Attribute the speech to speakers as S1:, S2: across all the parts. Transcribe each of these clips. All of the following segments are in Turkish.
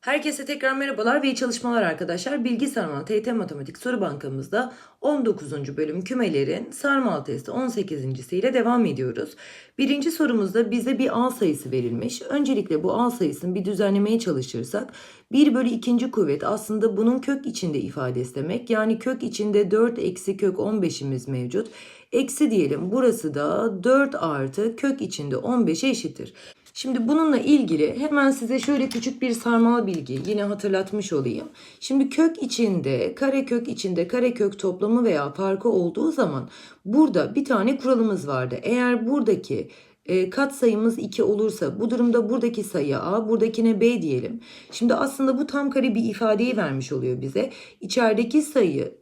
S1: Herkese tekrar merhabalar ve iyi çalışmalar arkadaşlar. Bilgi Sarmal TYT Matematik Soru Bankamızda 19. bölüm kümelerin sarmal testi 18. ile devam ediyoruz. Birinci sorumuzda bize bir A sayısı verilmiş. Öncelikle bu A sayısını bir düzenlemeye çalışırsak 1 bölü 2. kuvvet aslında bunun kök içinde ifadesi demek. Yani kök içinde 4 eksi kök 15'imiz mevcut. Eksi diyelim burası da 4 artı kök içinde 15'e eşittir. Şimdi bununla ilgili hemen size şöyle küçük bir sarmal bilgi yine hatırlatmış olayım. Şimdi kök içinde, karekök içinde karekök toplamı veya farkı olduğu zaman burada bir tane kuralımız vardı. Eğer buradaki e, kat sayımız 2 olursa bu durumda buradaki sayı A, buradakine B diyelim. Şimdi aslında bu tam kare bir ifadeyi vermiş oluyor bize. İçerideki sayı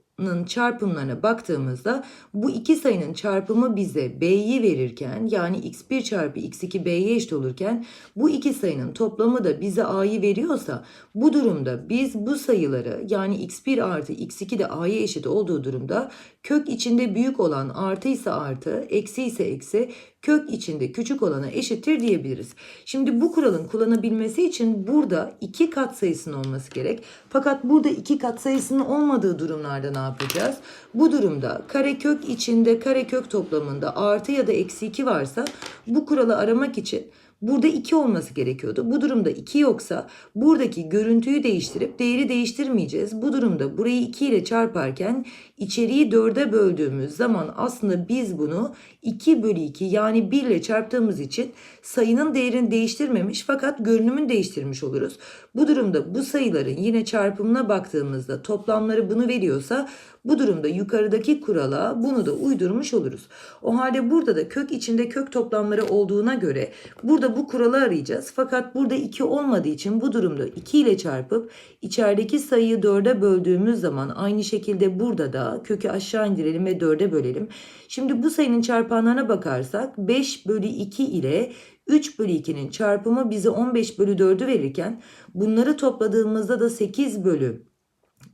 S1: çarpımlarına baktığımızda bu iki sayının çarpımı bize b'yi verirken yani x1 çarpı x2 b'ye eşit olurken bu iki sayının toplamı da bize a'yı veriyorsa bu durumda biz bu sayıları yani x1 artı x2 de a'ya eşit olduğu durumda kök içinde büyük olan artı ise artı eksi ise eksi kök içinde küçük olana eşittir diyebiliriz. Şimdi bu kuralın kullanabilmesi için burada iki kat sayısının olması gerek. Fakat burada iki kat sayısının olmadığı durumlarda ne yapacağız? Bu durumda karekök içinde karekök toplamında artı ya da eksi 2 varsa bu kuralı aramak için Burada 2 olması gerekiyordu. Bu durumda 2 yoksa buradaki görüntüyü değiştirip değeri değiştirmeyeceğiz. Bu durumda burayı 2 ile çarparken içeriği 4'e böldüğümüz zaman aslında biz bunu 2 bölü 2 yani 1 ile çarptığımız için sayının değerini değiştirmemiş fakat görünümünü değiştirmiş oluruz. Bu durumda bu sayıların yine çarpımına baktığımızda toplamları bunu veriyorsa bu durumda yukarıdaki kurala bunu da uydurmuş oluruz. O halde burada da kök içinde kök toplamları olduğuna göre burada bu kuralı arayacağız. Fakat burada 2 olmadığı için bu durumda 2 ile çarpıp içerideki sayıyı 4'e böldüğümüz zaman aynı şekilde burada da kökü aşağı indirelim ve 4'e bölelim. Şimdi bu sayının çarpanlarına bakarsak 5 bölü 2 ile 3 bölü 2'nin çarpımı bize 15 bölü 4'ü verirken bunları topladığımızda da 8 bölü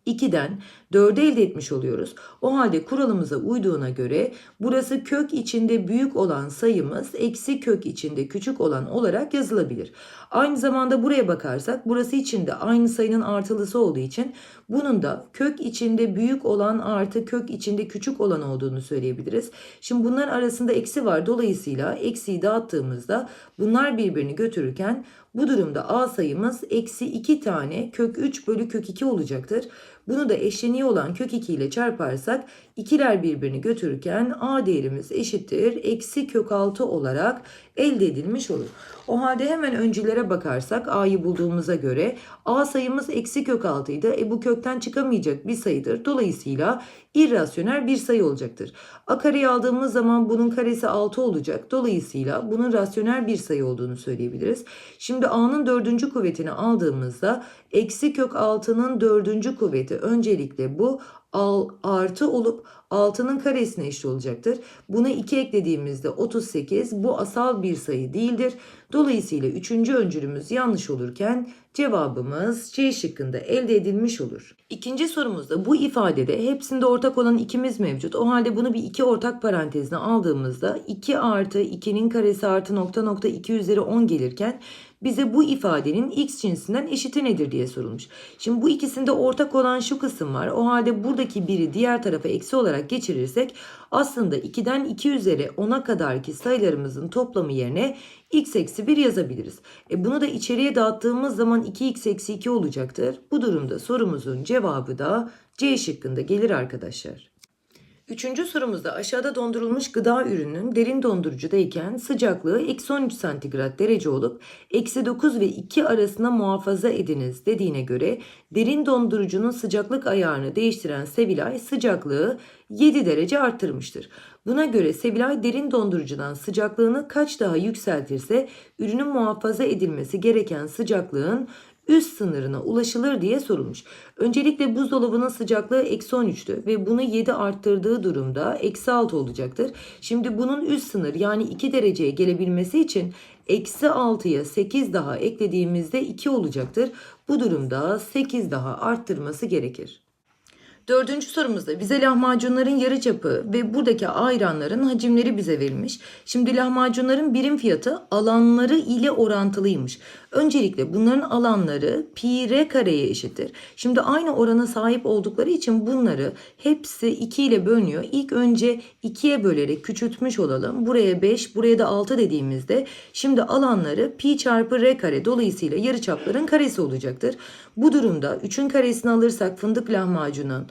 S1: 2'den 4'ü elde etmiş oluyoruz. O halde kuralımıza uyduğuna göre burası kök içinde büyük olan sayımız eksi kök içinde küçük olan olarak yazılabilir. Aynı zamanda buraya bakarsak burası içinde aynı sayının artılısı olduğu için bunun da kök içinde büyük olan artı kök içinde küçük olan olduğunu söyleyebiliriz. Şimdi bunlar arasında eksi var. Dolayısıyla eksiyi dağıttığımızda bunlar birbirini götürürken bu durumda A sayımız eksi 2 tane kök 3 bölü kök 2 olacaktır. Bunu da eşleniği olan kök 2 ile çarparsak ikiler birbirini götürürken A değerimiz eşittir. Eksi kök 6 olarak elde edilmiş olur. O halde hemen öncülere bakarsak A'yı bulduğumuza göre A sayımız eksi kök 6 idi. E bu kökten çıkamayacak bir sayıdır. Dolayısıyla irrasyonel bir sayı olacaktır. A kareyi aldığımız zaman bunun karesi 6 olacak. Dolayısıyla bunun rasyonel bir sayı olduğunu söyleyebiliriz. Şimdi A'nın dördüncü kuvvetini aldığımızda eksi kök 6'nın dördüncü kuvveti öncelikle bu al, artı olup 6'nın karesine eşit olacaktır. Buna 2 eklediğimizde 38 bu asal bir sayı değildir. Dolayısıyla 3. öncülümüz yanlış olurken cevabımız C şıkkında elde edilmiş olur. İkinci sorumuzda bu ifadede hepsinde ortak olan ikimiz mevcut. O halde bunu bir iki ortak parantezine aldığımızda 2 artı 2'nin karesi artı nokta nokta 2 üzeri 10 gelirken bize bu ifadenin x cinsinden eşiti nedir diye sorulmuş. Şimdi bu ikisinde ortak olan şu kısım var. O halde buradaki biri diğer tarafa eksi olarak geçirirsek aslında 2'den 2 üzeri 10'a kadarki sayılarımızın toplamı yerine x eksi 1 yazabiliriz. E bunu da içeriye dağıttığımız zaman 2x eksi 2 olacaktır. Bu durumda sorumuzun cevabı da C şıkkında gelir arkadaşlar. Üçüncü sorumuzda aşağıda dondurulmuş gıda ürünün derin dondurucudayken sıcaklığı eksi 13 santigrat derece olup eksi 9 ve 2 arasında muhafaza ediniz dediğine göre derin dondurucunun sıcaklık ayarını değiştiren Sevilay sıcaklığı 7 derece arttırmıştır. Buna göre Sevilay derin dondurucudan sıcaklığını kaç daha yükseltirse ürünün muhafaza edilmesi gereken sıcaklığın üst sınırına ulaşılır diye sorulmuş. Öncelikle buzdolabının sıcaklığı eksi 13'tü ve bunu 7 arttırdığı durumda eksi 6 olacaktır. Şimdi bunun üst sınır yani 2 dereceye gelebilmesi için eksi 6'ya 8 daha eklediğimizde 2 olacaktır. Bu durumda 8 daha arttırması gerekir. Dördüncü sorumuzda bize lahmacunların yarıçapı ve buradaki ayranların hacimleri bize verilmiş. Şimdi lahmacunların birim fiyatı alanları ile orantılıymış. Öncelikle bunların alanları pi r kareye eşittir. Şimdi aynı orana sahip oldukları için bunları hepsi 2 ile bölünüyor. İlk önce 2'ye bölerek küçültmüş olalım. Buraya 5, buraya da 6 dediğimizde şimdi alanları pi çarpı r kare dolayısıyla yarıçapların karesi olacaktır. Bu durumda 3'ün karesini alırsak fındık lahmacunun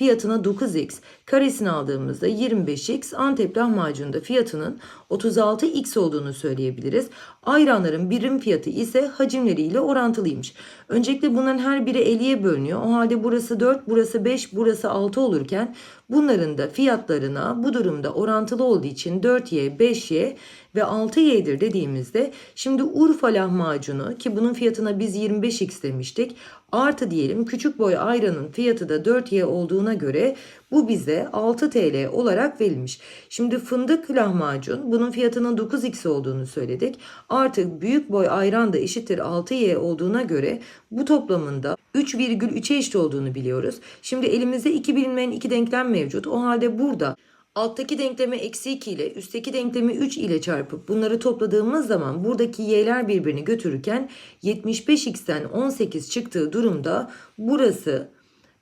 S1: fiyatına 9x, karesini aldığımızda 25x, Antep lahmacununda fiyatının 36x olduğunu söyleyebiliriz. Ayranların birim fiyatı ise hacimleriyle orantılıymış. Öncelikle bunların her biri 50'ye bölünüyor. O halde burası 4, burası 5, burası 6 olurken bunların da fiyatlarına bu durumda orantılı olduğu için 4y, 5y ve 6y'dir dediğimizde şimdi Urfa lahmacunu ki bunun fiyatına biz 25x demiştik. Artı diyelim küçük boy ayranın fiyatı da 4y olduğuna göre bu bize 6 TL olarak verilmiş. Şimdi fındık lahmacun bunun fiyatının 9x olduğunu söyledik. Artık büyük boy ayran da eşittir 6y olduğuna göre bu toplamında 3,3'e eşit olduğunu biliyoruz. Şimdi elimizde iki bilinmeyen iki denklem mevcut. O halde burada alttaki denklemi eksi 2 ile üstteki denklemi 3 ile çarpıp bunları topladığımız zaman buradaki y'ler birbirini götürürken 75x'ten 18 çıktığı durumda burası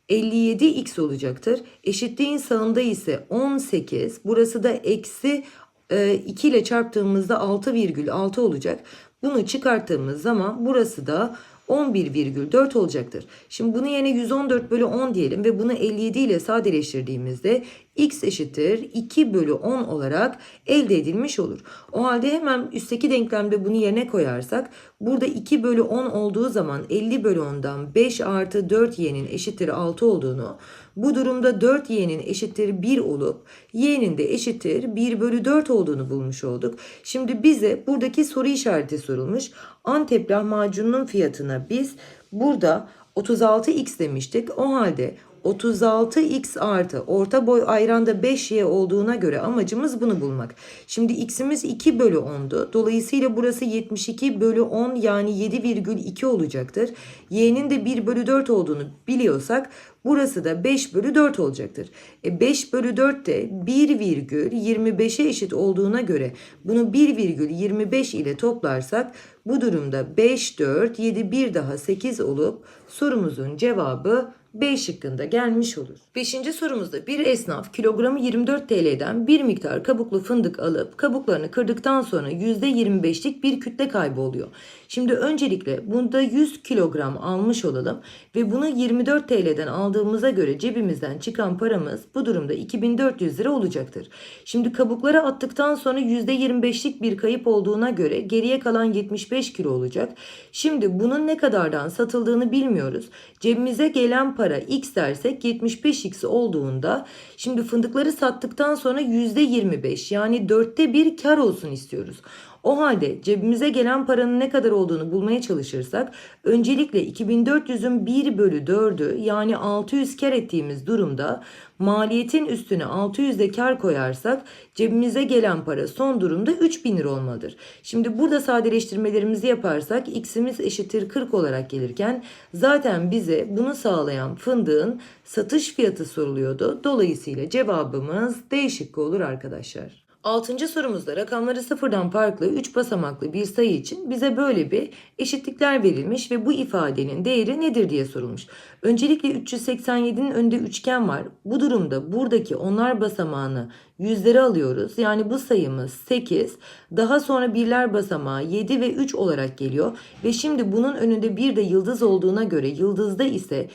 S1: 57x olacaktır. Eşitliğin sağında ise 18. Burası da eksi e, 2 ile çarptığımızda 6,6 olacak. Bunu çıkarttığımız zaman burası da 11,4 olacaktır. Şimdi bunu yine 114 bölü 10 diyelim ve bunu 57 ile sadeleştirdiğimizde x eşittir 2 bölü 10 olarak elde edilmiş olur. O halde hemen üstteki denklemde bunu yerine koyarsak burada 2 bölü 10 olduğu zaman 50 bölü 10'dan 5 artı 4y'nin eşittir 6 olduğunu bu durumda 4y'nin eşittir 1 olup y'nin de eşittir 1 bölü 4 olduğunu bulmuş olduk. Şimdi bize buradaki soru işareti sorulmuş. Antep lahmacununun fiyatına biz burada 36x demiştik. O halde 36x artı orta boy ayranda 5y olduğuna göre amacımız bunu bulmak. Şimdi x'imiz 2 bölü 10'du. Dolayısıyla burası 72 bölü 10 yani 7,2 olacaktır. y'nin de 1 bölü 4 olduğunu biliyorsak burası da 5 bölü 4 olacaktır. E 5 bölü 4 de 1,25'e eşit olduğuna göre bunu 1,25 ile toplarsak bu durumda 5, 4, 7, 1 daha 8 olup sorumuzun cevabı B şıkkında gelmiş olur. Beşinci sorumuzda bir esnaf kilogramı 24 TL'den bir miktar kabuklu fındık alıp kabuklarını kırdıktan sonra %25'lik bir kütle kaybı oluyor. Şimdi öncelikle bunda 100 kilogram almış olalım ve bunu 24 TL'den aldığımıza göre cebimizden çıkan paramız bu durumda 2400 lira olacaktır. Şimdi kabukları attıktan sonra %25'lik bir kayıp olduğuna göre geriye kalan 75 kilo olacak. Şimdi bunun ne kadardan satıldığını bilmiyoruz. Cebimize gelen para x dersek 75x olduğunda şimdi fındıkları sattıktan sonra %25 yani dörtte bir kar olsun istiyoruz. O halde cebimize gelen paranın ne kadar olduğunu bulmaya çalışırsak öncelikle 2400'ün 1 bölü 4'ü yani 600 kar ettiğimiz durumda maliyetin üstüne 600 de kar koyarsak cebimize gelen para son durumda 3000 lira olmalıdır. Şimdi burada sadeleştirmelerimizi yaparsak x'imiz eşittir 40 olarak gelirken zaten bize bunu sağlayan fındığın satış fiyatı soruluyordu. Dolayısıyla cevabımız D olur arkadaşlar. Altıncı sorumuzda rakamları sıfırdan farklı 3 basamaklı bir sayı için bize böyle bir eşitlikler verilmiş ve bu ifadenin değeri nedir diye sorulmuş. Öncelikle 387'nin önünde üçgen var. Bu durumda buradaki onlar basamağını yüzlere alıyoruz. Yani bu sayımız 8. Daha sonra birler basamağı 7 ve 3 olarak geliyor. Ve şimdi bunun önünde bir de yıldız olduğuna göre yıldızda ise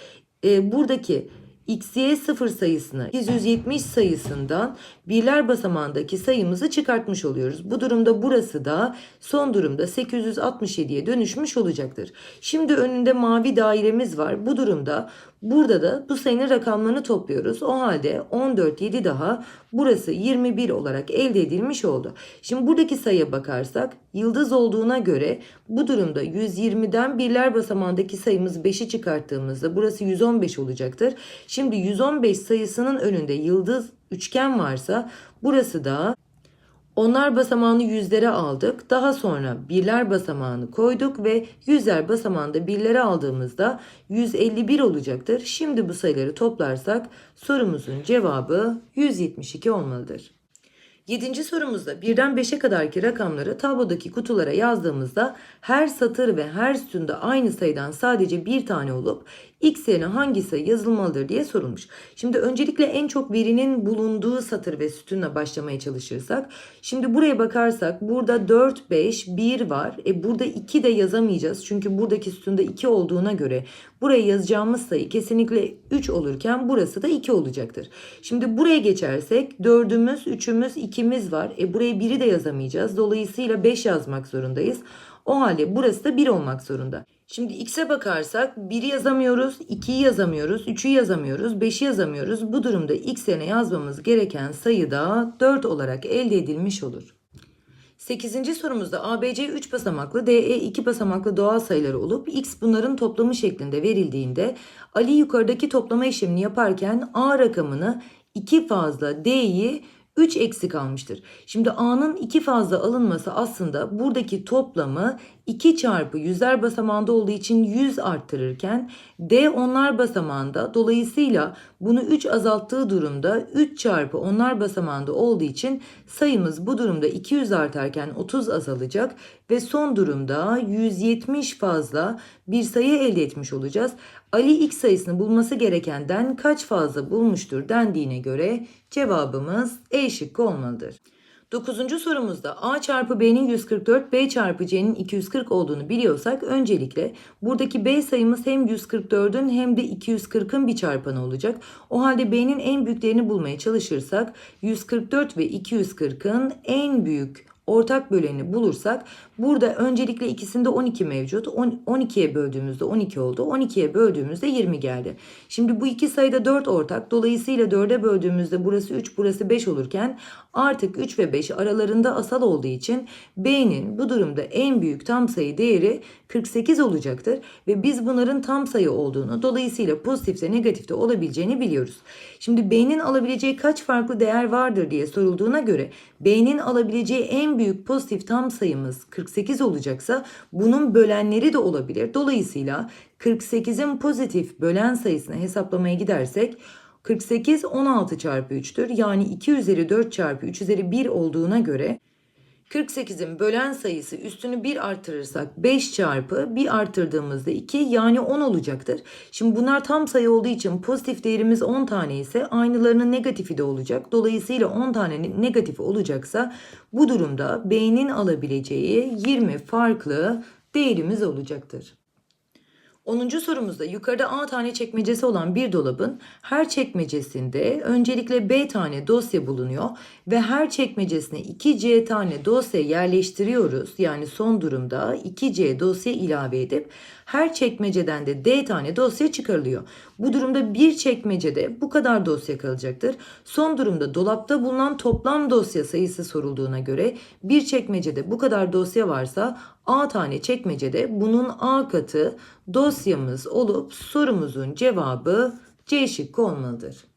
S1: e, buradaki xy 0 sayısını 870 sayısından birler basamağındaki sayımızı çıkartmış oluyoruz. Bu durumda burası da son durumda 867'ye dönüşmüş olacaktır. Şimdi önünde mavi dairemiz var. Bu durumda burada da bu sayının rakamlarını topluyoruz. O halde 14 7 daha burası 21 olarak elde edilmiş oldu. Şimdi buradaki sayıya bakarsak yıldız olduğuna göre bu durumda 120'den birler basamağındaki sayımız 5'i çıkarttığımızda burası 115 olacaktır. Şimdi 115 sayısının önünde yıldız üçgen varsa burası da Onlar basamağını yüzlere aldık. Daha sonra birler basamağını koyduk ve yüzler basamağında birlere aldığımızda 151 olacaktır. Şimdi bu sayıları toplarsak sorumuzun cevabı 172 olmalıdır. Yedinci sorumuzda birden 5'e kadarki rakamları tablodaki kutulara yazdığımızda her satır ve her sütunda aynı sayıdan sadece bir tane olup x yerine hangi sayı yazılmalıdır diye sorulmuş. Şimdi öncelikle en çok verinin bulunduğu satır ve sütunla başlamaya çalışırsak. Şimdi buraya bakarsak burada 4, 5, 1 var. E burada 2 de yazamayacağız. Çünkü buradaki sütunda 2 olduğuna göre buraya yazacağımız sayı kesinlikle 3 olurken burası da 2 olacaktır. Şimdi buraya geçersek 4'ümüz, 3'ümüz, 2'miz var. E buraya 1'i de yazamayacağız. Dolayısıyla 5 yazmak zorundayız. O halde burası da 1 olmak zorunda. Şimdi x'e bakarsak 1'i yazamıyoruz, 2'yi yazamıyoruz, 3'ü yazamıyoruz, 5'i yazamıyoruz. Bu durumda x yerine yazmamız gereken sayı da 4 olarak elde edilmiş olur. 8. sorumuzda ABC 3 basamaklı, DE 2 basamaklı doğal sayıları olup x bunların toplamı şeklinde verildiğinde Ali yukarıdaki toplama işlemini yaparken A rakamını 2 fazla D'yi 3 eksik almıştır. Şimdi A'nın 2 fazla alınması aslında buradaki toplamı 2 çarpı yüzler basamağında olduğu için 100 arttırırken D onlar basamağında dolayısıyla bunu 3 azalttığı durumda 3 çarpı onlar basamağında olduğu için sayımız bu durumda 200 artarken 30 azalacak ve son durumda 170 fazla bir sayı elde etmiş olacağız. Ali x sayısını bulması gerekenden kaç fazla bulmuştur dendiğine göre cevabımız E şıkkı olmalıdır. Dokuzuncu sorumuzda A çarpı B'nin 144, B çarpı C'nin 240 olduğunu biliyorsak öncelikle buradaki B sayımız hem 144'ün hem de 240'ın bir çarpanı olacak. O halde B'nin en büyüklerini bulmaya çalışırsak 144 ve 240'ın en büyük ortak böleni bulursak burada öncelikle ikisinde 12 mevcut. 12'ye böldüğümüzde 12 oldu. 12'ye böldüğümüzde 20 geldi. Şimdi bu iki sayıda 4 ortak. Dolayısıyla 4'e böldüğümüzde burası 3 burası 5 olurken artık 3 ve 5 aralarında asal olduğu için B'nin bu durumda en büyük tam sayı değeri 48 olacaktır. Ve biz bunların tam sayı olduğunu dolayısıyla pozitifte negatifte olabileceğini biliyoruz. Şimdi B'nin alabileceği kaç farklı değer vardır diye sorulduğuna göre B'nin alabileceği en büyük pozitif tam sayımız 48 olacaksa bunun bölenleri de olabilir. Dolayısıyla 48'in pozitif bölen sayısını hesaplamaya gidersek 48 16 çarpı 3'tür. Yani 2 üzeri 4 çarpı 3 üzeri 1 olduğuna göre 48'in bölen sayısı üstünü 1 artırırsak 5 çarpı 1 artırdığımızda 2 yani 10 olacaktır. Şimdi bunlar tam sayı olduğu için pozitif değerimiz 10 tane ise aynılarının negatifi de olacak. Dolayısıyla 10 tane negatif olacaksa bu durumda B'nin alabileceği 20 farklı değerimiz olacaktır. 10. sorumuzda yukarıda A tane çekmecesi olan bir dolabın her çekmecesinde öncelikle B tane dosya bulunuyor ve her çekmecesine 2C tane dosya yerleştiriyoruz. Yani son durumda 2C dosya ilave edip her çekmeceden de D tane dosya çıkarılıyor. Bu durumda bir çekmecede bu kadar dosya kalacaktır. Son durumda dolapta bulunan toplam dosya sayısı sorulduğuna göre bir çekmecede bu kadar dosya varsa A tane çekmecede bunun A katı dosyamız olup sorumuzun cevabı C şıkkı olmalıdır.